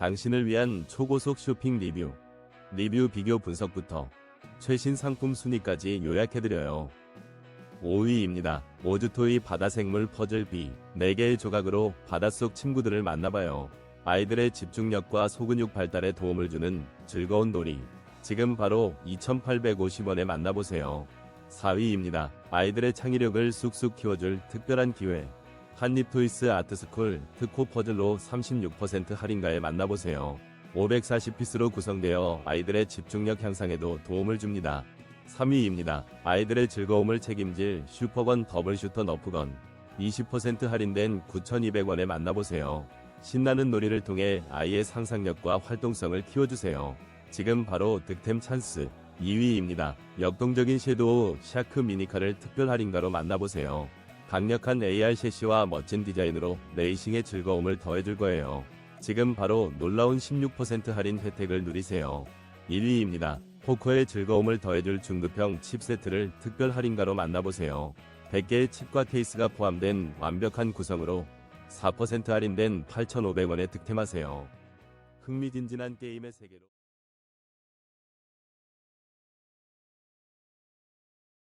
당신을 위한 초고속 쇼핑 리뷰. 리뷰 비교 분석부터 최신 상품 순위까지 요약해드려요. 5위입니다. 오즈토이 바다생물 퍼즐 B. 4개의 조각으로 바닷속 친구들을 만나봐요. 아이들의 집중력과 소근육 발달에 도움을 주는 즐거운 놀이. 지금 바로 2,850원에 만나보세요. 4위입니다. 아이들의 창의력을 쑥쑥 키워줄 특별한 기회. 한립토이스 아트스쿨 특호 퍼즐로 36% 할인가에 만나보세요. 540피스로 구성되어 아이들의 집중력 향상에도 도움을 줍니다. 3위입니다. 아이들의 즐거움을 책임질 슈퍼건 더블 슈터 너프건 20% 할인된 9,200원에 만나보세요. 신나는 놀이를 통해 아이의 상상력과 활동성을 키워주세요. 지금 바로 득템 찬스 2위입니다. 역동적인 섀도우 샤크 미니카를 특별 할인가로 만나보세요. 강력한 AR 셰시와 멋진 디자인으로 레이싱의 즐거움을 더해줄 거예요. 지금 바로 놀라운 16% 할인 혜택을 누리세요. 1위입니다. 포커의 즐거움을 더해줄 중급형 칩 세트를 특별 할인가로 만나보세요. 100개의 칩과 케이스가 포함된 완벽한 구성으로 4% 할인된 8,500원에 득템하세요. 흥미진진한 게임의 세계로